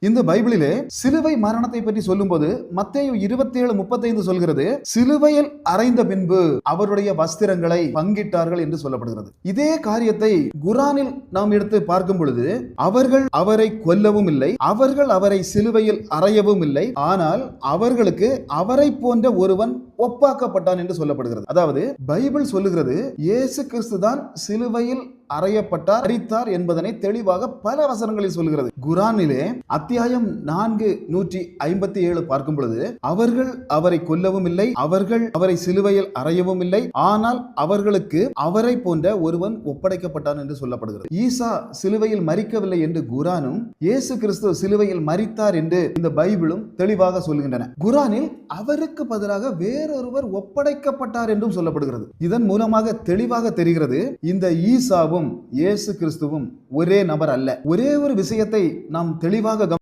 இந்த பைபிளிலே சிலுவை மரணத்தை பற்றி சொல்லும்போது மத்தேயு இருபத்தி ஏழு முப்பத்தைந்து சொல்கிறது சிலுவையில் அறைந்த பின்பு அவருடைய வஸ்திரங்களை பங்கிட்டார்கள் என்று சொல்லப்படுகிறது. இதே காரியத்தை குரானில் நாம் எடுத்து பார்க்கும் பொழுது அவர்கள் அவரை கொல்லவும் இல்லை அவர்கள் அவரை சிலுவையில் அறையவும் இல்லை ஆனால் அவர்களுக்கு அவரை போன்ற ஒருவன் ஒப்பாக்கப்பட்டான் என்று சொல்லப்படுகிறது. அதாவது பைபிள் சொல்லுகிறது இயேசு கிறிஸ்து தான் சிலுவையில் அறையப்பட்டார் அரித்தார் என்பதனை தெளிவாக பல வசனங்களில் சொல்கிறது குரானிலே அத்தியாயம் நான்கு நூற்றி ஐம்பத்தி ஏழு பார்க்கும் பொழுது அவர்கள் அவரை கொல்லவும் இல்லை அவர்கள் அவரை சிலுவையில் அறையவும் இல்லை ஆனால் அவர்களுக்கு அவரை போன்ற ஒருவன் ஒப்படைக்கப்பட்டான் என்று சொல்லப்படுகிறது. ஈசா சிலுவையில் மறிக்கவில்லை என்று குரானும் இயேசு கிறிஸ்து சிலுவையில் மறித்தார் என்று இந்த பைபிளும் தெளிவாக சொல்கின்றன. குரானில் அவருக்கு பதிலாக வேறு வேறொருவர் ஒப்படைக்கப்பட்டார் என்றும் சொல்லப்படுகிறது. இதன் மூலமாக தெளிவாக தெரிகிறது இந்த ஈசாவும் இயேசு கிறிஸ்துவும் ஒரே நபர் அல்ல. ஒரே ஒரு விஷயத்தை நாம் தெளிவாக